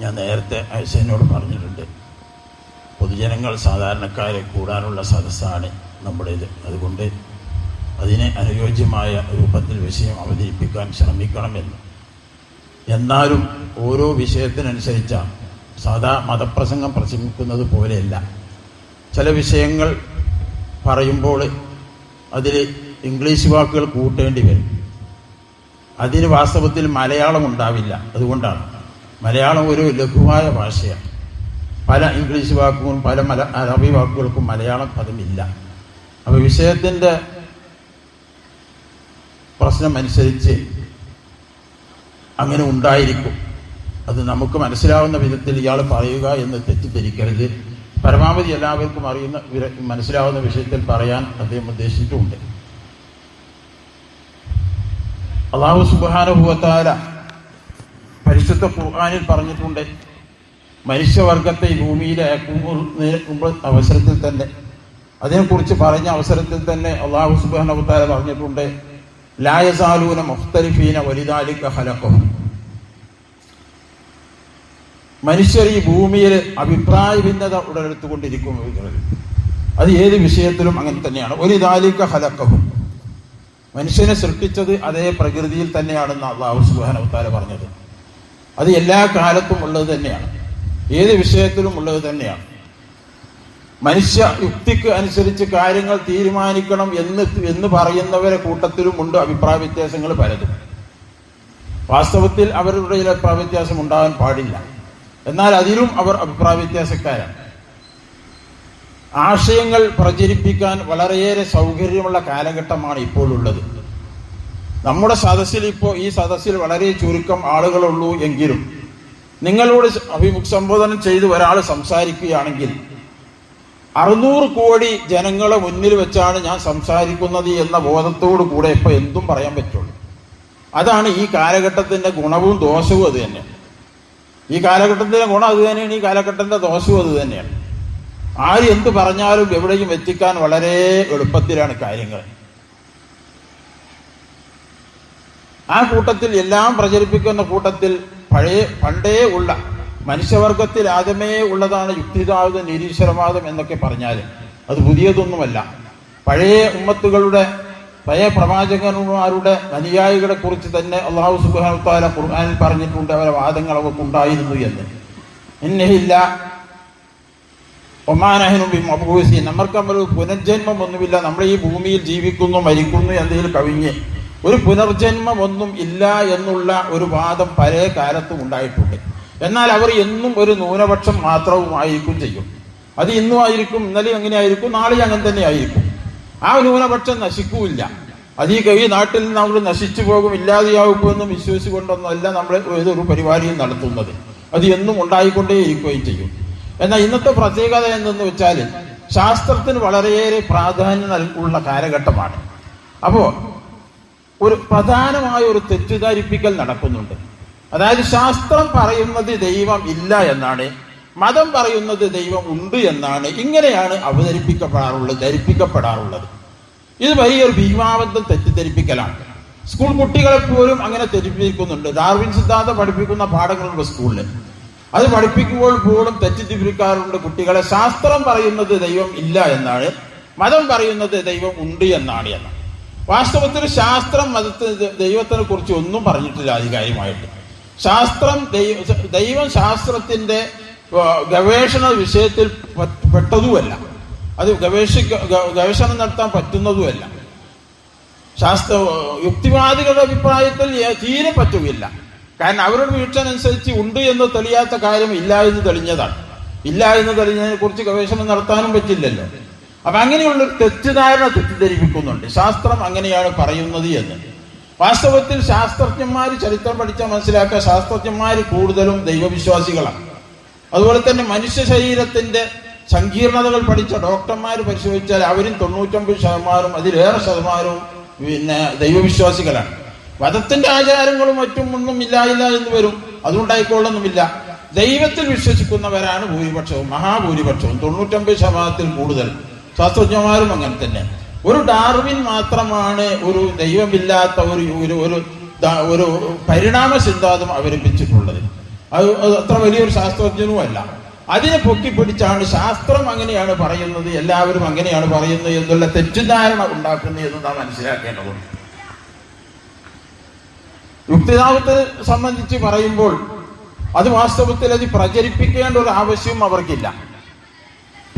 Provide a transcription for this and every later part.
ഞാൻ നേരത്തെ ഐസനോട് പറഞ്ഞിട്ടുണ്ട്. പൊതുജനങ്ങൾ സാധാരണക്കാരെ കൂടാനുള്ള സദസ്സാണ് നമ്മുടേത്. അതുകൊണ്ട് അതിനെ അനുയോജ്യമായ രൂപത്തിൽ വിഷയം അവതരിപ്പിക്കാൻ ശ്രമിക്കണമെന്ന്. എന്നാലും ഓരോ വിഷയത്തിനനുസരിച്ച സാധാ മതപ്രസംഗം പ്രസംഗിക്കുന്നത് പോലെയല്ല. ചില വിഷയങ്ങൾ പറയുമ്പോൾ അതിൽ ഇംഗ്ലീഷ് വാക്കുകൾ കൂട്ടേണ്ടി വരും. അതിന് വാസ്തവത്തിൽ മലയാളം ഉണ്ടാവില്ല. അതുകൊണ്ടാണ്. മലയാളം ഒരു ലഘുവായ ഭാഷയാണ്. പല ഇംഗ്ലീഷ് വാക്കുകളും പല മല അറബി വാക്കുകൾക്കും മലയാളം പദമില്ല അപ്പോൾ വിഷയത്തിന്റെ പ്രശ്നം അനുസരിച്ച് അങ്ങനെ ഉണ്ടായിരിക്കും. അത് നമുക്ക് മനസ്സിലാവുന്ന വിധത്തിൽ ഇയാൾ പറയുക എന്ന് തെറ്റിദ്ധരിക്കരുത്. പരമാവധി എല്ലാവർക്കും അറിയുന്ന മനസ്സിലാവുന്ന വിഷയത്തിൽ പറയാൻ അദ്ദേഹം ഉദ്ദേശിച്ചിട്ടുണ്ട്. അള്ളാഹു സുബാനുഭവത്താല പരിശുദ്ധ ഖുർആാനിൽ പറഞ്ഞിട്ടുണ്ട് മനുഷ്യവർഗത്തെ ഈ ഭൂമിയിലേക്കും അവസരത്തിൽ തന്നെ. അതിനെക്കുറിച്ച് പറഞ്ഞ അവസരത്തിൽ തന്നെ അള്ളാഹു സുബാനുഭവത്താല പറഞ്ഞിട്ടുണ്ട് ലായസാലൂന മുഖ്തലിഫീന വലുതാലിക്ക ഹലക്കഹും മനുഷ്യർ ഈ ഭൂമിയിൽ അഭിപ്രായ ഭിന്നത ഉടലെടുത്തുകൊണ്ടിരിക്കും അത് ഏത് വിഷയത്തിലും അങ്ങനെ തന്നെയാണ്. ഒരു ദാലിക്ക ഹലക്കവും മനുഷ്യനെ സൃഷ്ടിച്ചത് അതേ പ്രകൃതിയിൽ തന്നെയാണെന്ന് അള്ളാഹു സുബാനവത്താല പറഞ്ഞത്. അത് എല്ലാ കാലത്തും ഉള്ളത് തന്നെയാണ്. ഏത് വിഷയത്തിലും ഉള്ളത് തന്നെയാണ്. മനുഷ്യ യുക്തിക്ക് അനുസരിച്ച് കാര്യങ്ങൾ തീരുമാനിക്കണം എന്ന് എന്ന് പറയുന്നവരെ കൂട്ടത്തിലും ഉണ്ട് അഭിപ്രായ വ്യത്യാസങ്ങൾ പലതും. വാസ്തവത്തിൽ അവരുടെ ചില അഭിപ്രായ വ്യത്യാസം ഉണ്ടാകാൻ പാടില്ല. എന്നാൽ അതിലും അവർ അഭിപ്രായ വ്യത്യാസക്കാരാണ്. ആശയങ്ങൾ പ്രചരിപ്പിക്കാൻ വളരെയേറെ സൗകര്യമുള്ള കാലഘട്ടമാണ് ഇപ്പോൾ ഉള്ളത്. നമ്മുടെ സദസ്സിൽ ഇപ്പോൾ ഈ സദസ്സിൽ വളരെ ചുരുക്കം ആളുകളുള്ളൂ എങ്കിലും നിങ്ങളോട് അഭിമുഖ സംബോധനം ചെയ്ത് ഒരാൾ സംസാരിക്കുകയാണെങ്കിൽ അറുന്നൂറ് കോടി ജനങ്ങളെ മുന്നിൽ വെച്ചാണ് ഞാൻ സംസാരിക്കുന്നത് എന്ന ബോധത്തോടു കൂടെ ഇപ്പൊ എന്തും പറയാൻ പറ്റുള്ളൂ. അതാണ് ഈ കാലഘട്ടത്തിന്റെ ഗുണവും ദോഷവും അത് ഈ കാലഘട്ടത്തിന്റെ ഗുണം അത് തന്നെയാണ് ഈ കാലഘട്ടത്തിന്റെ ദോഷവും അത് തന്നെയാണ്. ആര് എന്ത് പറഞ്ഞാലും എവിടെയും എത്തിക്കാൻ വളരെ എളുപ്പത്തിലാണ് കാര്യങ്ങൾ. ആ കൂട്ടത്തിൽ എല്ലാം പ്രചരിപ്പിക്കുന്ന കൂട്ടത്തിൽ പഴയ പണ്ടേ ഉള്ള മനുഷ്യവർഗത്തിൽ ആദ്യമേ ഉള്ളതാണ് യുക്തിതാവതം നിരീശ്വരവാദം എന്നൊക്കെ പറഞ്ഞാൽ അത് പുതിയതൊന്നുമല്ല. പഴയ ഉമ്മത്തുകളുടെ പഴയ പ്രവാചകന്മാരുടെ അനുയായികളെ കുറിച്ച് തന്നെ അള്ളാഹു സുബാനുത്താല ഖുർആാനിൽ പറഞ്ഞിട്ടുണ്ട് അവരെ വാദങ്ങൾ ഉണ്ടായിരുന്നു എന്ന്. എന്നില്ല ഒമാനഹനും അബൂസി നമ്മൾ പുനർജന്മം ഒന്നുമില്ല നമ്മൾ ഈ ഭൂമിയിൽ ജീവിക്കുന്നു മരിക്കുന്നു എന്തെങ്കിലും കവിഞ്ഞ് ഒരു പുനർജന്മമൊന്നും ഇല്ല എന്നുള്ള ഒരു വാദം പഴയ കാലത്തും ഉണ്ടായിട്ടുണ്ട്. എന്നാൽ അവർ എന്നും ഒരു ന്യൂനപക്ഷം മാത്രവും ആയിരിക്കും ചെയ്യും. അത് ഇന്നും ആയിരിക്കും ഇന്നലെ അങ്ങനെ ആയിരിക്കും അങ്ങനെ തന്നെ ആയിരിക്കും. ആ ന്യൂനപക്ഷം നശിക്കൂല്ല. അത് ഈ കവി നാട്ടിൽ നിന്ന് അവർ നശിച്ചു പോകും ഇല്ലാതെയാകുമെന്നും വിശ്വസിച്ചുകൊണ്ടൊന്നുമല്ല നമ്മൾ ഏതൊരു പരിപാടിയും നടത്തുന്നത്. അത് എന്നും ഉണ്ടായിക്കൊണ്ടേ ഇരിക്കുകയും ചെയ്യും. എന്നാൽ ഇന്നത്തെ പ്രത്യേകത എന്തെന്ന് വെച്ചാൽ ശാസ്ത്രത്തിന് വളരെയേറെ പ്രാധാന്യം നൽകുള്ള കാലഘട്ടമാണ്. അപ്പോ ഒരു പ്രധാനമായ ഒരു തെറ്റിദ്ധരിപ്പിക്കൽ നടക്കുന്നുണ്ട്. അതായത് ശാസ്ത്രം പറയുന്നത് ദൈവം ഇല്ല എന്നാണ് മതം പറയുന്നത് ദൈവം ഉണ്ട് എന്നാണ് ഇങ്ങനെയാണ് അവതരിപ്പിക്കപ്പെടാറുള്ളത് ധരിപ്പിക്കപ്പെടാറുള്ളത്. ഇത് വലിയൊരു ഭീമാബദ്ധം തെറ്റിദ്ധരിപ്പിക്കലാണ്. സ്കൂൾ കുട്ടികളെ പോലും അങ്ങനെ തെറ്റിദ്ധരിക്കുന്നുണ്ട്. ഡാർവിൻ സിദ്ധാന്തം പഠിപ്പിക്കുന്ന പാഠങ്ങളുണ്ട് സ്കൂളിൽ അത് പഠിപ്പിക്കുമ്പോൾ പോലും തെറ്റിദ്ധരിപ്പിക്കാറുണ്ട് കുട്ടികളെ. ശാസ്ത്രം പറയുന്നത് ദൈവം ഇല്ല എന്നാണ് മതം പറയുന്നത് ദൈവം ഉണ്ട് എന്നാണ് എന്ന് വാസ്തവത്തിൽ ശാസ്ത്രം മതത്തിൽ ദൈവത്തിനെ കുറിച്ച് ഒന്നും പറഞ്ഞിട്ടില്ല ആധികാരികമായിട്ട്. ശാസ്ത്രം ദൈവ ദൈവം ശാസ്ത്രത്തിന്റെ ഗവേഷണ വിഷയത്തിൽ പെട്ടതുമല്ല. അത് ഗവേഷിക്ക ഗവേഷണം നടത്താൻ പറ്റുന്നതുമല്ല. ശാസ്ത്ര യുക്തിവാദികളുടെ അഭിപ്രായത്തിൽ തീരെ പറ്റുകയില്ല. കാരണം അവരുടെ വീക്ഷനുസരിച്ച് ഉണ്ട് എന്ന് തെളിയാത്ത കാര്യം ഇല്ല എന്ന് തെളിഞ്ഞതാണ്. ഇല്ല എന്ന് തെളിഞ്ഞതിനെ കുറിച്ച് ഗവേഷണം നടത്താനും പറ്റില്ലല്ലോ. അപ്പൊ അങ്ങനെയുള്ള ഒരു തെറ്റിദ്ധാരണ തെറ്റിദ്ധരിപ്പിക്കുന്നുണ്ട്. ശാസ്ത്രം അങ്ങനെയാണ് പറയുന്നത് എന്ന്. വാസ്തവത്തിൽ ശാസ്ത്രജ്ഞന്മാർ ചരിത്രം പഠിച്ചാൽ മനസ്സിലാക്കുക ശാസ്ത്രജ്ഞന്മാർ കൂടുതലും ദൈവവിശ്വാസികളാണ്. അതുപോലെ തന്നെ മനുഷ്യ ശരീരത്തിന്റെ സങ്കീർണതകൾ പഠിച്ച ഡോക്ടർമാർ പരിശോധിച്ചാൽ അവരും തൊണ്ണൂറ്റൊമ്പത് ശതമാനവും അതിലേറെ ശതമാനവും പിന്നെ ദൈവവിശ്വാസികളാണ്. വധത്തിന്റെ ആചാരങ്ങളും മറ്റും ഒന്നും ഇല്ലായില്ല എന്ന് വരും. അതുകൊണ്ടായിക്കൊള്ളൊന്നുമില്ല ദൈവത്തിൽ വിശ്വസിക്കുന്നവരാണ് ഭൂരിപക്ഷവും മഹാഭൂരിപക്ഷവും തൊണ്ണൂറ്റൊമ്പത് ശതമാനത്തിൽ കൂടുതൽ. ശാസ്ത്രജ്ഞന്മാരും അങ്ങനെ തന്നെ. ഒരു ഡാർവിൻ മാത്രമാണ് ഒരു ദൈവമില്ലാത്ത ഒരു ഒരു ഒരു ഒരു പരിണാമ സിദ്ധാന്തം അവലംബിച്ചിട്ടുള്ളത് അത് അത് അത്ര വലിയൊരു ശാസ്ത്രജ്ഞനുമല്ല. അതിനെ പൊക്കിപ്പിടിച്ചാണ് ശാസ്ത്രം അങ്ങനെയാണ് പറയുന്നത് എല്ലാവരും അങ്ങനെയാണ് പറയുന്നത് എന്നുള്ള തെറ്റിദ്ധാരണ ഉണ്ടാക്കുന്നത് എന്ന് നാം മനസ്സിലാക്കേണ്ടതുണ്ട്. യുക്തിതാപത്തെ സംബന്ധിച്ച് പറയുമ്പോൾ അത് വാസ്തവത്തിൽ അത് പ്രചരിപ്പിക്കേണ്ട ഒരു ആവശ്യവും അവർക്കില്ല.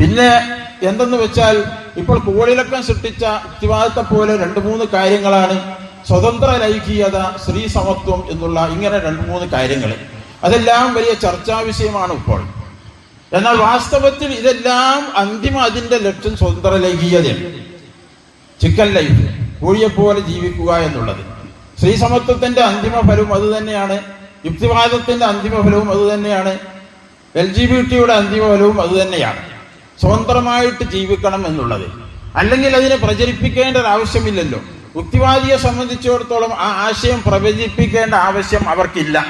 പിന്നെ എന്തെന്ന് വെച്ചാൽ ഇപ്പോൾ കോളിളക്കം സൃഷ്ടിച്ച യുക്തിവാദത്തെ പോലെ രണ്ട് മൂന്ന് കാര്യങ്ങളാണ് സ്വതന്ത്ര ലൈംഗികത സ്ത്രീ സമത്വം എന്നുള്ള ഇങ്ങനെ രണ്ട് മൂന്ന് കാര്യങ്ങൾ. അതെല്ലാം വലിയ ചർച്ചാ വിഷയമാണ് ഇപ്പോൾ. എന്നാൽ വാസ്തവത്തിൽ ഇതെല്ലാം അന്തിമ അതിന്റെ ലക്ഷ്യം സ്വതന്ത്ര ലൈംഗികതയാണ്. ചിക്കൻ ലൈഫ് കോഴിയെ പോലെ ജീവിക്കുക എന്നുള്ളത്. സ്ത്രീ സമത്വത്തിന്റെ അന്തിമ ഫലവും അത് തന്നെയാണ്. യുക്തിവാദത്തിന്റെ അന്തിമ ഫലവും അത് തന്നെയാണ്. എൽ ജി ബി ടിയുടെ അന്തിമ ഫലവും അത് തന്നെയാണ്. സ്വതന്ത്രമായിട്ട് ജീവിക്കണം എന്നുള്ളത്. അല്ലെങ്കിൽ അതിനെ പ്രചരിപ്പിക്കേണ്ട ആവശ്യമില്ലല്ലോ. യുക്തിവാദിയെ സംബന്ധിച്ചിടത്തോളം ആ ആശയം പ്രചരിപ്പിക്കേണ്ട ആവശ്യം അവർക്കില്ല.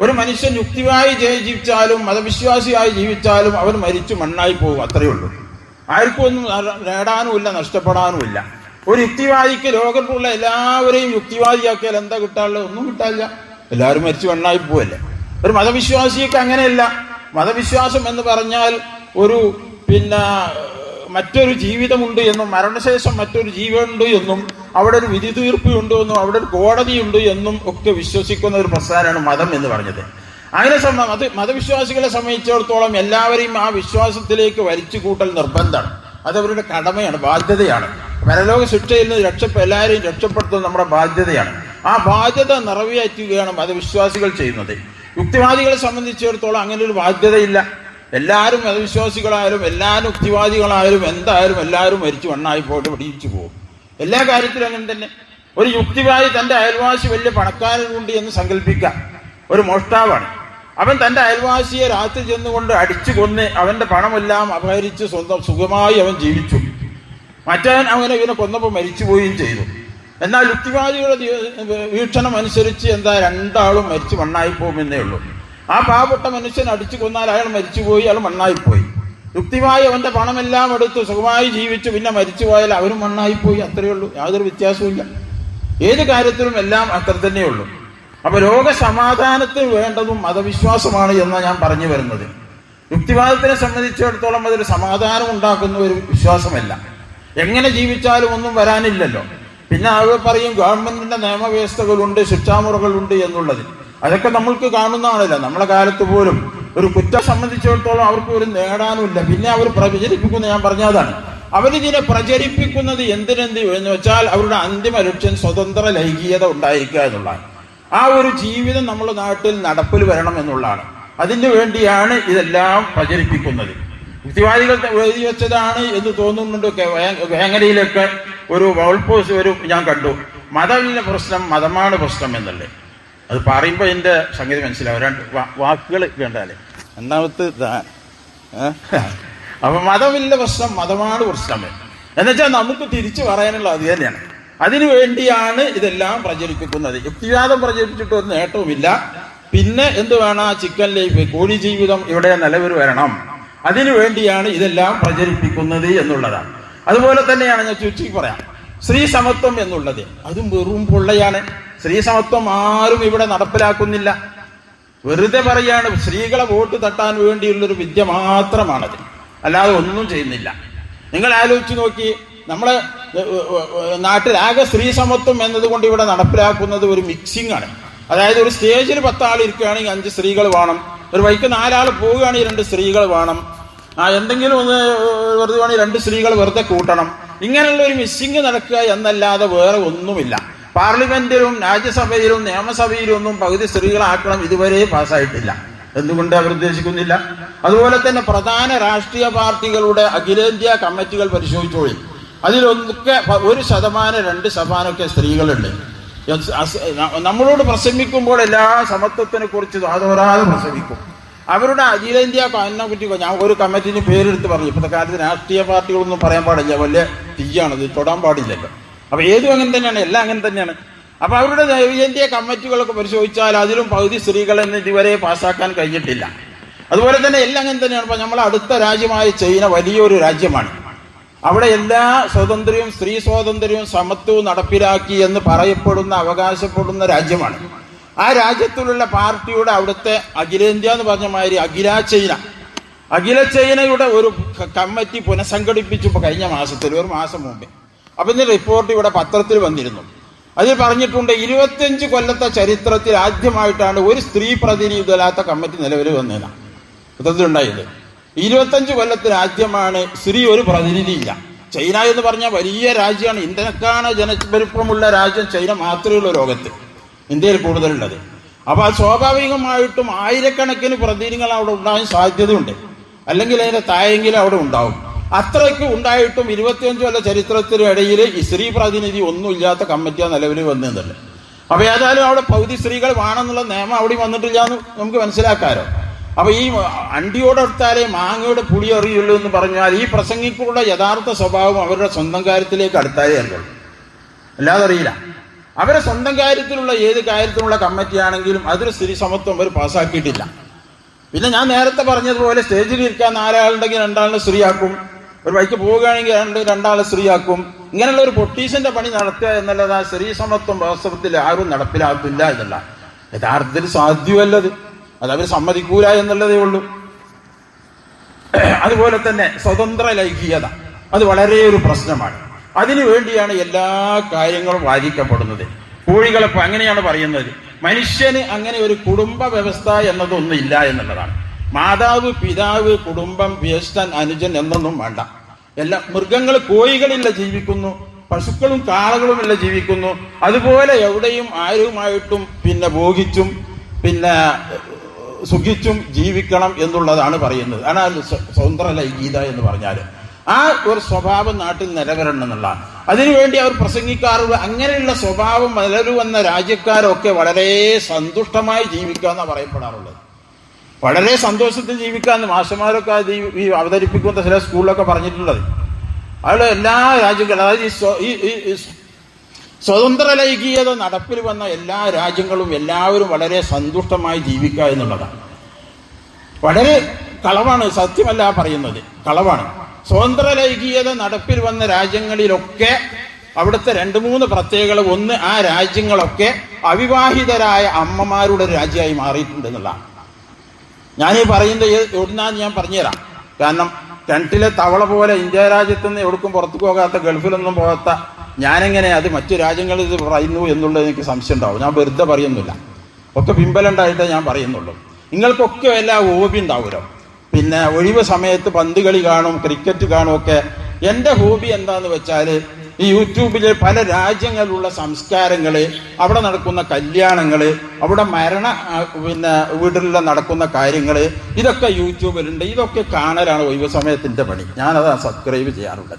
ഒരു മനുഷ്യൻ യുക്തിവായി ജീവിച്ചാലും മതവിശ്വാസിയായി ജീവിച്ചാലും അവൻ മരിച്ചു മണ്ണായി പോകും അത്രയേ ഉള്ളൂ. ആർക്കും ഒന്നും നേടാനുമില്ല നഷ്ടപ്പെടാനുമില്ല ഒരു യുക്തിവാദിക്ക് ലോകത്തുള്ള എല്ലാവരെയും യുക്തിവാദിയാക്കിയാൽ എന്താ കിട്ടാനുള്ളത്? ഒന്നും കിട്ടാനില്ല. എല്ലാവരും മരിച്ചു മണ്ണായി പോവല്ലേ? ഒരു മതവിശ്വാസിക്ക് അങ്ങനെയല്ല. മതവിശ്വാസം എന്ന് പറഞ്ഞാൽ ഒരു പിന്നെ മറ്റൊരു ജീവിതമുണ്ട് എന്നും മരണശേഷം മറ്റൊരു ജീവനുണ്ട് എന്നും അവിടെ ഒരു വിധി തീർപ്പുണ്ട് എന്നും അവിടെ ഒരു കോടതിയുണ്ട് എന്നും ഒക്കെ വിശ്വസിക്കുന്ന ഒരു പ്രസ്ഥാനമാണ് മതം എന്ന് പറഞ്ഞത്. അങ്ങനെ അത് മതവിശ്വാസികളെ സംബന്ധിച്ചിടത്തോളം എല്ലാവരെയും ആ വിശ്വാസത്തിലേക്ക് വലിച്ചു കൂട്ടൽ നിർബന്ധമാണ്. അതവരുടെ കടമയാണ് ബാധ്യതയാണ്. പരലോക ശിക്ഷയിൽ നിന്ന് രക്ഷപ്പെ എല്ലാവരെയും രക്ഷപ്പെടുത്തുന്നത് നമ്മുടെ ബാധ്യതയാണ്. ആ ബാധ്യത നിറവേറ്റുകയാണ് മതവിശ്വാസികൾ ചെയ്യുന്നത്. യുക്തിവാദികളെ സംബന്ധിച്ചിടത്തോളം അങ്ങനെ ഒരു ബാധ്യതയില്ല. എല്ലാവരും മതവിശ്വാസികളായാലും എല്ലാവരും യുക്തിവാദികളായാലും എന്തായാലും എല്ലാവരും മരിച്ചു മണ്ണായി പോയിട്ട് പിടിച്ചു പോകും. എല്ലാ കാര്യത്തിലും അങ്ങനെ തന്നെ. ഒരു യുക്തിവാദി തന്റെ അയൽവാസി വലിയ പണക്കാരനുണ്ട് എന്ന് സങ്കല്പിക്കാം. ഒരു മോഷ്ടാവാണ്. അവൻ തന്റെ അയൽവാസിയെ രാത്രി ചെന്നുകൊണ്ട് അടിച്ചു കൊന്ന് അവന്റെ പണമെല്ലാം അപഹരിച്ച് സ്വന്തം സുഖമായി അവൻ ജീവിച്ചു. മറ്റവൻ അവനെ ഇവനെ കൊന്നപ്പോൾ മരിച്ചു മരിച്ചുപോവുകയും ചെയ്തു. എന്നാൽ യുക്തിവാദികളുടെ വീക്ഷണം അനുസരിച്ച് എന്താ രണ്ടാളും മരിച്ചു മണ്ണായി പോകുമെന്നേ ഉള്ളൂ. ആ പാവപ്പെട്ട മനുഷ്യൻ അടിച്ചു കൊന്നാൽ അയാൾ മരിച്ചുപോയി അയാൾ മണ്ണായിപ്പോയി. യുക്തിമായി അവന്റെ പണമെല്ലാം എടുത്ത് സുഖമായി ജീവിച്ചു പിന്നെ മരിച്ചു പോയാൽ അവരും മണ്ണായിപ്പോയി. അത്രയേ ഉള്ളൂ. യാതൊരു വ്യത്യാസവും ഏത് കാര്യത്തിലും എല്ലാം അത്ര തന്നെയുള്ളൂ അപ്പൊ രോഗസമാധാനത്തിന് വേണ്ടതും മതവിശ്വാസമാണ് എന്ന് ഞാൻ പറഞ്ഞു വരുന്നത്. യുക്തിവാദത്തിനെ സംബന്ധിച്ചിടത്തോളം അതൊരു സമാധാനം ഉണ്ടാക്കുന്ന ഒരു വിശ്വാസമല്ല. എങ്ങനെ ജീവിച്ചാലും ഒന്നും വരാനില്ലല്ലോ. പിന്നെ അവർ പറയും ഗവൺമെന്റിന്റെ നിയമവ്യവസ്ഥകളുണ്ട് ശിക്ഷാമുറകളുണ്ട് എന്നുള്ളത് അതൊക്കെ നമ്മൾക്ക് കാണുന്നതാണല്ലോ. നമ്മളെ കാലത്ത് പോലും ഒരു കുറ്റം സംബന്ധിച്ചിടത്തോളം അവർക്ക് ഒരു നേടാനുമില്ല. പിന്നെ അവർ പ്രചരിപ്പിക്കുന്ന ഞാൻ പറഞ്ഞതാണ് അവരിതിനെ പ്രചരിപ്പിക്കുന്നത് എന്തിനെന്ത് എന്ന് വെച്ചാൽ അവരുടെ അന്തിമ ലക്ഷ്യം സ്വതന്ത്ര ലൈംഗികത ഉണ്ടായിരിക്കുക എന്നുള്ളതാണ്. ആ ഒരു ജീവിതം നമ്മൾ നാട്ടിൽ നടപ്പിൽ വരണം എന്നുള്ളതാണ്. അതിനു വേണ്ടിയാണ് ഇതെല്ലാം പ്രചരിപ്പിക്കുന്നത്. യുക്തിവാദികൾ എഴുതി വെച്ചതാണ് എന്ന് തോന്നുന്നുണ്ട് വേങ്ങരയിലൊക്കെ ഒരു പോസ്റ്റ് ഒരു ഞാൻ കണ്ടു. മതമില്ല പ്രശ്നം മതമാണ് പ്രശ്നം എന്നല്ലേ അത് പറയുമ്പോൾ എന്റെ സംഗതി മനസ്സിലാവും. രണ്ട് വാക്കുകൾ കണ്ടാലേ. ഒന്നാമത്തെ ഏ? അപ്പൊ മതമില്ല പ്രശ്നം മതമാണ് പ്രശ്നം. എന്നുവെച്ചാൽ നമുക്ക് തിരിച്ചു പറയാനുള്ള അത് തന്നെയാണ്. അതിനു വേണ്ടിയാണ് ഇതെല്ലാം പ്രചരിപ്പിക്കുന്നത്. യുക്തിവാദം പ്രചരിപ്പിച്ചിട്ട് ഒരു നേട്ടവുമില്ല. പിന്നെ എന്ത് വേണം? ചിക്കൻ ലൈഫ് കോഴി ജീവിതം ഇവിടെ നിലവിൽ വരണം. അതിനു വേണ്ടിയാണ് ഇതെല്ലാം പ്രചരിപ്പിക്കുന്നത് എന്നുള്ളതാണ്. അതുപോലെ തന്നെയാണ് ഞാൻ ചുറ്റി പറയാം. സ്ത്രീ സമത്വം എന്നുള്ളത് അതും വെറും പൊള്ളയാണ്. സ്ത്രീ സമത്വം ആരും ഇവിടെ നടപ്പിലാക്കുന്നില്ല. വെറുതെ പറയാണ് സ്ത്രീകളെ വോട്ട് തട്ടാൻ വേണ്ടിയുള്ളൊരു വിദ്യ മാത്രമാണത്. അല്ലാതെ ഒന്നും ചെയ്യുന്നില്ല. നിങ്ങൾ ആലോചിച്ച് നോക്കി നമ്മളെ നാട്ടിലാകെ സ്ത്രീ സമത്വം എന്നതുകൊണ്ട് ഇവിടെ നടപ്പിലാക്കുന്നത് ഒരു മിക്സിംഗ് ആണ് അതായത് ഒരു സ്റ്റേജിൽ പത്താൾ ഇരിക്കുകയാണെങ്കിൽ അഞ്ച് സ്ത്രീകൾ വേണം. ഒരു വൈക്ക് നാലാൾ പോവുകയാണെങ്കിൽ രണ്ട് സ്ത്രീകൾ വേണം. ആ എന്തെങ്കിലും ഒന്ന് വെറുതെ വേണേൽ രണ്ട് സ്ത്രീകൾ വെറുതെ കൂട്ടണം. ഇങ്ങനെയുള്ള ഒരു മിസ്സിങ് നടക്കുക എന്നല്ലാതെ വേറെ ഒന്നുമില്ല. പാർലമെന്റിലും രാജ്യസഭയിലും നിയമസഭയിലും ഒന്നും പകുതി സ്ത്രീകളാക്കണം ഇതുവരെ പാസ്സായിട്ടില്ല. എന്തുകൊണ്ട് അവർ ഉദ്ദേശിക്കുന്നില്ല? അതുപോലെ തന്നെ പ്രധാന രാഷ്ട്രീയ പാർട്ടികളുടെ അഖിലേന്ത്യാ കമ്മിറ്റികൾ പരിശോധിച്ചോളി. അതിലൊക്കെ ഒരു ശതമാനം രണ്ട് ശതമാനമൊക്കെ സ്ത്രീകളുണ്ട്. നമ്മളോട് പ്രസംഗിക്കുമ്പോൾ എല്ലാ സമത്വത്തിനെ കുറിച്ച് ആദോരാതെ പ്രസംഗിക്കും. അവരുടെ അഖിലേന്ത്യാ കമ്മിറ്റി ഞാൻ ഒരു കമ്മിറ്റിന് പേരെടുത്ത് പറഞ്ഞു. ഇപ്പോഴത്തെ കാലത്ത് രാഷ്ട്രീയ പാർട്ടികളൊന്നും പറയാൻ പാടില്ല. വലിയ ഇത് തൊടാൻ പാടില്ലല്ലോ. അപ്പൊ ഏതും അങ്ങനെ തന്നെയാണ്. എല്ലാം അങ്ങനെ തന്നെയാണ്. അപ്പൊ അവരുടെ അഖിലേന്ത്യാ കമ്മിറ്റികളൊക്കെ പരിശോധിച്ചാൽ അതിലും പകുതി സ്ത്രീകളെന്ന് ഇതുവരെ പാസ്സാക്കാൻ കഴിഞ്ഞിട്ടില്ല. അതുപോലെ തന്നെ എല്ലാം അങ്ങനെ തന്നെയാണ്. ഇപ്പൊ നമ്മളെ അടുത്ത രാജ്യമായ ചൈന വലിയൊരു രാജ്യമാണ്. അവിടെ എല്ലാ സ്വാതന്ത്ര്യവും സ്ത്രീ സ്വാതന്ത്ര്യവും സമത്വവും നടപ്പിലാക്കി എന്ന് പറയപ്പെടുന്ന അവകാശപ്പെടുന്ന രാജ്യമാണ്. ആ രാജ്യത്തിലുള്ള പാർട്ടിയുടെ അവിടുത്തെ അഖിലേന്ത്യ എന്ന് പറഞ്ഞ മാതിരി അഖില ചൈന. അഖില ചൈനയുടെ ഒരു കമ്മിറ്റി പുനഃസംഘടിപ്പിച്ചു ഇപ്പൊ കഴിഞ്ഞ മാസത്തിൽ ഒരു മാസം മുമ്പേ. അപ്പൊ ഇന്ന് റിപ്പോർട്ട് ഇവിടെ പത്രത്തിൽ വന്നിരുന്നു. അതിൽ പറഞ്ഞിട്ടുണ്ട് ഇരുപത്തിയഞ്ച് കൊല്ലത്തെ ചരിത്രത്തിൽ ആദ്യമായിട്ടാണ് ഒരു സ്ത്രീ പ്രതിനിധിയില്ലാത്ത കമ്മിറ്റി നിലവിൽ വന്നത് യുദ്ധത്തിലുണ്ടായത് ഇരുപത്തഞ്ച് കൊല്ലത്തിൽ ആദ്യമാണ് സ്ത്രീ ഒരു പ്രതിനിധിയില്ല ചൈന എന്ന് പറഞ്ഞാൽ വലിയ രാജ്യമാണ്. ഇന്ത്യക്കാണ് ജനപരിപ്പമുള്ള രാജ്യം ചൈന മാത്രമേ ഉള്ളൂ ലോകത്ത്. ഇന്ത്യയിൽ കൂടുതലുള്ളത്. അപ്പോൾ അത് സ്വാഭാവികമായിട്ടും ആയിരക്കണക്കിന് പ്രതിനിധികൾ അവിടെ ഉണ്ടാകാൻ സാധ്യതയുണ്ട്. അല്ലെങ്കിൽ അതിന്റെ തായെങ്കിലും അവിടെ ഉണ്ടാവും. അത്രയ്ക്ക് ഉണ്ടായിട്ടും ഇരുപത്തിയഞ്ച് കൊല്ല ചരിത്രത്തിനിടയിൽ സ്ത്രീ പ്രതിനിധി ഒന്നുമില്ലാത്ത കമ്മിറ്റിയാണ് നിലവിൽ വന്നതല്ലേ അപ്പോൾ ഏതായാലും അവിടെ പൗതി സ്ത്രീകൾ വേണമെന്നുള്ള നിയമം അവിടെ വന്നിട്ടില്ല എന്ന് നമുക്ക് മനസ്സിലാക്കാരോ അപ്പോൾ ഈ അണ്ടിയോടെടുത്താലേ മാങ്ങയുടെ പുളി അറിയുള്ളൂ എന്ന് പറഞ്ഞാൽ ഈ പ്രസംഗിക്കുള്ള യഥാർത്ഥ സ്വഭാവം അവരുടെ സ്വന്തം കാര്യത്തിലേക്ക് അടുത്താലേ അറിയുള്ളൂ അല്ലാതെ അറിയില്ല. അവരെ സ്വന്തം കാര്യത്തിലുള്ള ഏത് കാര്യത്തിലുള്ള കമ്മിറ്റി ആണെങ്കിലും അതൊരു സ്ത്രീ സമത്വം അവർ പാസ്സാക്കിയിട്ടില്ല പിന്നെ ഞാൻ നേരത്തെ പറഞ്ഞതുപോലെ സ്റ്റേജിൽ ഇരിക്കാൻ നാലാളുണ്ടെങ്കിൽ രണ്ടാളിനെ സ്ത്രീയാക്കും. ഒരു വഴിക്ക് പോവുകയാണെങ്കിൽ രണ്ട് രണ്ടാളെ സ്ത്രീയാക്കും. ഇങ്ങനെയുള്ള ഒരു പൊട്ടീഷന്റെ പണി നടത്തുക എന്നുള്ളത് ആ സ്ത്രീ സമത്വം വാസ്തവത്തിൽ ആരും നടപ്പിലാക്കില്ല എന്നല്ല. യഥാർത്ഥത്തിൽ സാധ്യമല്ലത് അത് അവർ സമ്മതിക്കൂല എന്നുള്ളതേ ഉള്ളൂ. അതുപോലെ തന്നെ സ്വതന്ത്ര ലൈംഗികത. അത് വളരെ ഒരു പ്രശ്നമാണ്. അതിനു വേണ്ടിയാണ് എല്ലാ കാര്യങ്ങളും വാദിക്കപ്പെടുന്നത്. കോഴികളെ അങ്ങനെയാണ് പറയുന്നത്. മനുഷ്യന് അങ്ങനെ ഒരു കുടുംബ വ്യവസ്ഥ എന്നതൊന്നും ഇല്ല എന്നുള്ളതാണ്. മാതാവ് പിതാവ് കുടുംബം ജ്യേഷ്ഠൻ അനുജൻ എന്നൊന്നും വേണ്ട. എല്ലാ മൃഗങ്ങൾ കോഴികളില്ല ജീവിക്കുന്നു. പശുക്കളും കാളകളുമില്ല ജീവിക്കുന്നു. അതുപോലെ എവിടെയും ആരുമായിട്ടും പിന്നെ ഭോഗിച്ചും പിന്നെ സുഖിച്ചും ജീവിക്കണം എന്നുള്ളതാണ് പറയുന്നത്. അതാണ് സ്വ- സ്വതന്ത്ര ലൈംഗീത എന്ന് പറഞ്ഞാൽ ആ ഒരു സ്വഭാവം നാട്ടിൽ നിലവരണം എന്നുള്ളതാണ് അതിനുവേണ്ടി അവർ പ്രസംഗിക്കാറുള്ള അങ്ങനെയുള്ള സ്വഭാവം വളരുവെന്ന രാജ്യക്കാരൊക്കെ വളരെ സന്തുഷ്ടമായി ജീവിക്കാന്നാണ് പറയപ്പെടാറുള്ളത്. വളരെ സന്തോഷത്തിൽ ജീവിക്കാമെന്ന് മാഷന്മാരൊക്കെ ഈ- അവതരിപ്പിക്കുന്ന ചില സ്കൂളിലൊക്കെ പറഞ്ഞിട്ടുള്ളത്. അയാൾ എല്ലാ രാജ്യങ്ങളും അതായത് ഈ സ്വതന്ത്ര ലൈംഗികത നടപ്പിൽ വന്ന എല്ലാ രാജ്യങ്ങളും എല്ലാവരും വളരെ സന്തുഷ്ടമായി ജീവിക്കുക എന്നുള്ളതാണ്. വളരെ കളവാണ് സത്യമല്ല പറയുന്നത്. കളവാണ്. സ്വതന്ത്ര ലൈംഗികത നടപ്പിൽ വന്ന രാജ്യങ്ങളിലൊക്കെ അവിടുത്തെ രണ്ട് മൂന്ന് പ്രത്യേകത ഒന്ന് ആ രാജ്യങ്ങളൊക്കെ അവിവാഹിതരായ അമ്മമാരുടെ രാജ്യമായി മാറിയിട്ടുണ്ട് എന്നുള്ളതാണ്. ഞാനീ പറയുന്നത് എവിടുന്നാന്ന് ഞാൻ പറഞ്ഞുതരാം. കാരണം കിണറ്റിലെ തവള പോലെ ഇന്ത്യ രാജ്യത്ത് നിന്ന് എവിടേക്കും പുറത്തു പോകാത്ത ഗൾഫിലൊന്നും പോകാത്ത ഞാനെങ്ങനെ അത് മറ്റു രാജ്യങ്ങളിൽ ഇത് പറയുന്നു എന്നുള്ളത് എനിക്ക് സംശയം ഉണ്ടാവും. ഞാൻ വെറുതെ പറയുന്നില്ല. ഒക്കെ പിമ്പലുണ്ടായിട്ടേ ഞാൻ പറയുന്നുള്ളൂ. നിങ്ങൾക്കൊക്കെ എല്ലാ ഓബി ഉണ്ടാവുമല്ലോ? പിന്നെ ഒഴിവ് സമയത്ത് പന്ത് കളി കാണും ക്രിക്കറ്റ് കാണും ഒക്കെ. എന്റെ ഹോബി എന്താന്ന് വെച്ചാൽ ഈ യൂട്യൂബിലെ പല രാജ്യങ്ങളിലുള്ള സംസ്കാരങ്ങൾ അവിടെ നടക്കുന്ന കല്യാണങ്ങൾ അവിടെ മരണ പിന്നെ വീട്ടിലുള്ള നടക്കുന്ന കാര്യങ്ങൾ ഇതൊക്കെ യൂട്യൂബിലുണ്ട്. ഇതൊക്കെ കാണലാണ് ഒഴിവ് സമയത്തിന്റെ പണി. ഞാനത് സബ്സ്ക്രൈബ് ചെയ്യാറുണ്ട്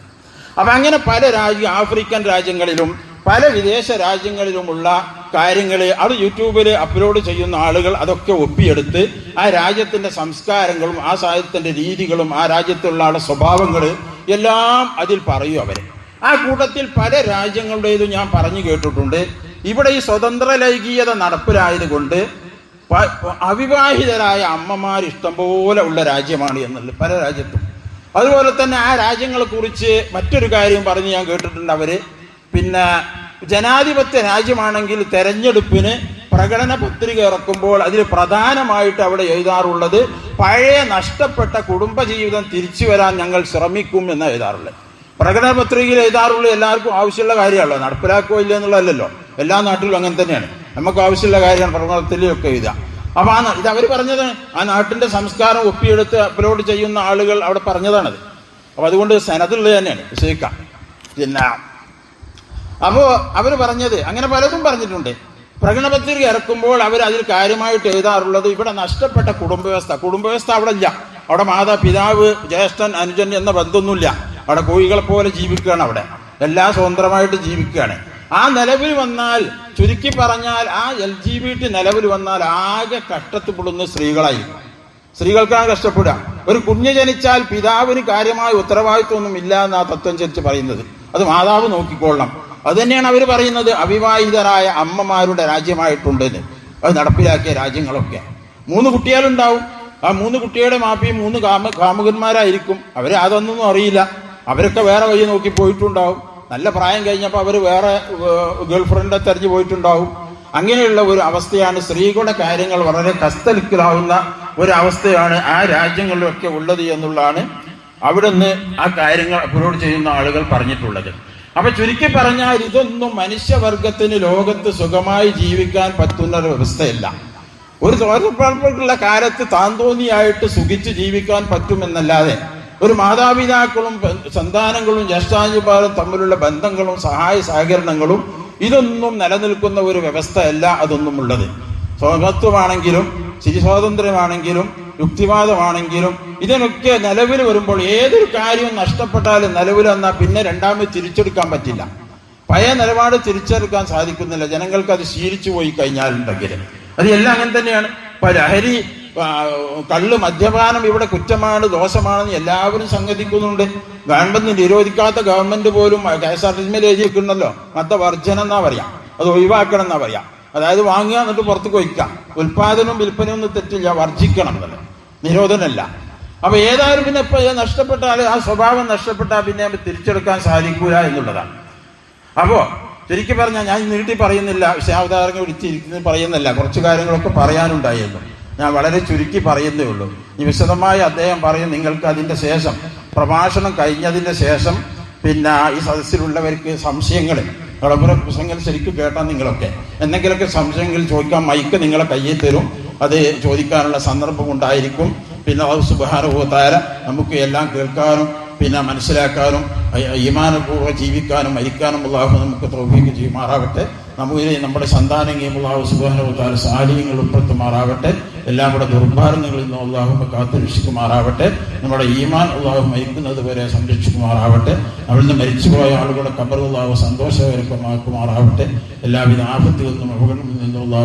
അപ്പൊ അങ്ങനെ പല രാജ്യ ആഫ്രിക്കൻ രാജ്യങ്ങളിലും പല വിദേശ രാജ്യങ്ങളിലുമുള്ള കാര്യങ്ങൾ അത് യൂട്യൂബിൽ അപ്ലോഡ് ചെയ്യുന്ന ആളുകൾ അതൊക്കെ ഒപ്പിയെടുത്ത് ആ രാജ്യത്തിന്റെ സംസ്കാരങ്ങളും ആ സാഹിത്യത്തിന്റെ രീതികളും ആ രാജ്യത്തുള്ള ആളുടെ സ്വഭാവങ്ങൾ എല്ലാം അതിൽ പറയും അവർ ആ കൂട്ടത്തിൽ പല രാജ്യങ്ങളുടേതും ഞാൻ പറഞ്ഞു കേട്ടിട്ടുണ്ട്. ഇവിടെ ഈ സ്വതന്ത്ര ലൈംഗികത നടപ്പിലായത് കൊണ്ട് പ- അവിവാഹിതരായ അമ്മമാർ ഇഷ്ടംപോലെ ഉള്ള രാജ്യമാണ് എന്നുള്ളത് പല രാജ്യത്തും. അതുപോലെ തന്നെ ആ രാജ്യങ്ങളെക്കുറിച്ച് മറ്റൊരു കാര്യം പറഞ്ഞ് ഞാൻ കേട്ടിട്ടുണ്ട് അവർ പിന്നെ ജനാധിപത്യ രാജ്യമാണെങ്കിൽ തെരഞ്ഞെടുപ്പിന് പ്രകടന പത്രിക ഇറക്കുമ്പോൾ അതിൽ പ്രധാനമായിട്ട് അവിടെ എഴുതാറുള്ളത് പഴയ നഷ്ടപ്പെട്ട കുടുംബജീവിതം തിരിച്ചു വരാൻ ഞങ്ങൾ ശ്രമിക്കും എന്ന് എഴുതാറുള്ളത് പ്രകടന പത്രികയിൽ എഴുതാറുള്ള എല്ലാവർക്കും ആവശ്യമുള്ള കാര്യമല്ലോ നടപ്പിലാക്കുക ഇല്ല എന്നുള്ളതല്ലല്ലോ. എല്ലാ നാട്ടിലും അങ്ങനെ തന്നെയാണ്. നമുക്ക് ആവശ്യമുള്ള കാര്യമാണ് പ്രകടനത്തിലൊക്കെ എഴുതാം അപ്പൊ ആ ഇത് അവർ പറഞ്ഞത് ആ നാട്ടിന്റെ സംസ്കാരം ഒപ്പിയെടുത്ത് അപ്ലോഡ് ചെയ്യുന്ന ആളുകൾ അവിടെ പറഞ്ഞതാണത്. അപ്പോൾ അതുകൊണ്ട് സനതുള്ളത് തന്നെയാണ്. വിശ്വസിക്കാം പിന്നെ അപ്പോ അവർ പറഞ്ഞത് അങ്ങനെ പലതും പറഞ്ഞിട്ടുണ്ട്. പ്രകടനപത്രിക ഇറക്കുമ്പോൾ അവർ അതിൽ കാര്യമായിട്ട് എഴുതാറുള്ളത് ഇവിടെ നഷ്ടപ്പെട്ട കുടുംബവ്യവസ്ഥ. കുടുംബവ്യവസ്ഥ അവിടെ ഇല്ല അവിടെ മാതാ പിതാവ് ജ്യേഷ്ഠൻ അനുജൻ എന്ന ബന്ധമൊന്നുമില്ല. അവിടെ കോഴികളെ പോലെ ജീവിക്കുകയാണ് അവിടെ. എല്ലാം സ്വതന്ത്രമായിട്ട് ജീവിക്കുകയാണ്. ആ നിലവിൽ വന്നാൽ ചുരുക്കി പറഞ്ഞാൽ ആ എൽ ജി ബി ടി നിലവിൽ വന്നാൽ ആകെ കഷ്ടത്തിപ്പെടുന്ന സ്ത്രീകളായിരിക്കും സ്ത്രീകൾക്കാണ് കഷ്ടപ്പെടുക. ഒരു കുഞ്ഞ് ജനിച്ചാൽ പിതാവിന് കാര്യമായ ഉത്തരവാദിത്വമൊന്നും ഇല്ല എന്നാ തത്വം ചരിച്ച് പറയുന്നത്. അത് മാതാവ് നോക്കിക്കൊള്ളണം. അത് തന്നെയാണ് അവർ പറയുന്നത്. അവിവാഹിതരായ അമ്മമാരുടെ രാജ്യമായിട്ടുണ്ടെന്ന്. അത് നടപ്പിലാക്കിയ രാജ്യങ്ങളൊക്കെ. മൂന്ന് കുട്ടികളുണ്ടാവും. ആ മൂന്ന് കുട്ടിയുടെ മാപ്പിയും മൂന്ന് കാമ കാമുകന്മാരായിരിക്കും. അവരെ അതൊന്നും അറിയില്ല. അവരൊക്കെ വേറെ വഴി നോക്കി പോയിട്ടുണ്ടാവും. നല്ല പ്രായം കഴിഞ്ഞപ്പോൾ അവർ വേറെ ഗേൾ ഫ്രണ്ടെ തെരഞ്ഞു പോയിട്ടുണ്ടാവും. അങ്ങനെയുള്ള ഒരു അവസ്ഥയാണ് സ്ത്രീകളുടെ കാര്യങ്ങൾ വളരെ കസ്തലിക്കലാവുന്ന ഒരവസ്ഥയാണ് ആ രാജ്യങ്ങളിലൊക്കെ ഉള്ളത് എന്നുള്ളതാണ് അവിടുന്ന് ആ കാര്യങ്ങൾ അപ്ലോഡ് ചെയ്യുന്ന ആളുകൾ പറഞ്ഞിട്ടുള്ളത്. അപ്പൊ ചുരുക്കി പറഞ്ഞാൽ ഇതൊന്നും മനുഷ്യവർഗത്തിന് ലോകത്ത് സുഖമായി ജീവിക്കാൻ പറ്റുന്ന ഒരു വ്യവസ്ഥയല്ല ഒരു തോരപ്പറപ്പുള്ള കാലത്ത് താന്തോന്നിയായിട്ട് സുഖിച്ച് ജീവിക്കാൻ പറ്റുമെന്നല്ലാതെ ഒരു മാതാപിതാക്കളും സന്താനങ്ങളും ജ്യേഷ്ഠാജിപാലും തമ്മിലുള്ള ബന്ധങ്ങളും സഹായ സഹകരണങ്ങളും ഇതൊന്നും നിലനിൽക്കുന്ന ഒരു വ്യവസ്ഥയല്ല അതൊന്നും ഉള്ളത് സ്വാതന്ത്ര്യമാണെങ്കിലും സ്ഥിതി സ്വാതന്ത്ര്യമാണെങ്കിലും യുക്തിവാദമാണെങ്കിലും ഇതിനൊക്കെ നിലവിൽ വരുമ്പോൾ ഏതൊരു കാര്യവും നഷ്ടപ്പെട്ടാലും നിലവിൽ വന്നാൽ പിന്നെ രണ്ടാമത് തിരിച്ചെടുക്കാൻ പറ്റില്ല. പഴയ നിലപാട് തിരിച്ചെടുക്കാൻ സാധിക്കുന്നില്ല. ജനങ്ങൾക്ക് അത് ശീലിച്ചു പോയി കഴിഞ്ഞാലുണ്ടെങ്കിൽ അത് എല്ലാം അങ്ങനെ തന്നെയാണ്. ഇപ്പൊ ലഹരി കള്ളു മദ്യപാനം ഇവിടെ കുറ്റമാണ് ദോഷമാണെന്ന് എല്ലാവരും സംഗതിക്കുന്നുണ്ട്. ഗവൺമെന്റ് നിരോധിക്കാത്ത ഗവൺമെന്റ് പോലും കെ എസ് ആർ ടി സിമേൽ എഴുതിയിട്ടുണ്ടല്ലോ മദ്യവർജനം എന്നാ പറയാം. അത് ഒഴിവാക്കണം എന്നാ പറയാം. അതായത് വാങ്ങുക എന്നിട്ട് പുറത്തു കൊയ്ക്കാം ഉൽപാദനവും വിൽപ്പനയും ഒന്നും തെറ്റില്ല. വർജിക്കണം എന്നല്ല നിരോധനമല്ല. അപ്പൊ ഏതായാലും പിന്നെ ഇപ്പൊ നഷ്ടപ്പെട്ടാൽ ആ സ്വഭാവം നഷ്ടപ്പെട്ടാൽ പിന്നെ തിരിച്ചെടുക്കാൻ സാധിക്കൂല എന്നുള്ളതാണ്. അപ്പോ ശരിക്കും പറഞ്ഞാൽ ഞാൻ നീട്ടി പറയുന്നില്ല വിശാവതാരങ്ങൾ വിളിച്ചിരിക്കുന്നത് പറയുന്നില്ല. കുറച്ച് കാര്യങ്ങളൊക്കെ പറയാനുണ്ടായിരുന്നു. ഞാൻ വളരെ ചുരുക്കി പറയുന്നേ ഉള്ളൂ. ഈ വിശദമായി അദ്ദേഹം പറയും നിങ്ങൾക്ക് അതിന്റെ ശേഷം പ്രഭാഷണം കഴിഞ്ഞതിന്റെ ശേഷം പിന്നെ ഈ സദസ്സിലുള്ളവർക്ക് സംശയങ്ങൾ. വിളംബര പ്രസംഗം ശരിക്കും കേട്ടാൽ നിങ്ങളൊക്കെ. എന്തെങ്കിലുമൊക്കെ സംശയങ്ങൾ ചോദിക്കാൻ മൈക്ക് നിങ്ങളെ കയ്യിൽ തരും. അത് ചോദിക്കാനുള്ള സന്ദർഭം ഉണ്ടായിരിക്കും. പിന്നെ അത് സുബാനുഭവത്താര നമുക്ക് എല്ലാം കേൾക്കാനും പിന്നെ മനസ്സിലാക്കാനും ഈമാനപൂർവം ജീവിക്കാനും മരിക്കാനും ഉള്ളാഹു നമുക്ക് തോഫീക്ക് ചെയ്യുമാറാകട്ടെ. നമുക്ക് നമ്മുടെ സന്താനങ്ങളെയും ഉള്ളാഹു സുബാനുഭവത്താര സാഹചര്യങ്ങൾ ഉൾപ്പെടുത്തുമാറാകട്ടെ. എല്ലാം കൂടെ ദുർഭാരങ്ങളിൽ നിന്ന് ഉള്ളാഹു കാത്തുരക്ഷിക്കുമാറാവട്ടെ നമ്മുടെ ഈമാൻ അള്ളാഹു മരിക്കുന്നത് വരെ സംരക്ഷിക്കുമാറാവട്ടെ അവിടുന്ന് മരിച്ചുപോയ ആളുകളുടെ കബർ അള്ളാഹു സന്തോഷകരമാക്കുമാറാവട്ടെ എല്ലാവിധ ആപത്തിൽ നിന്നും അപകടങ്ങളിൽ നിന്നും അള്ളാഹു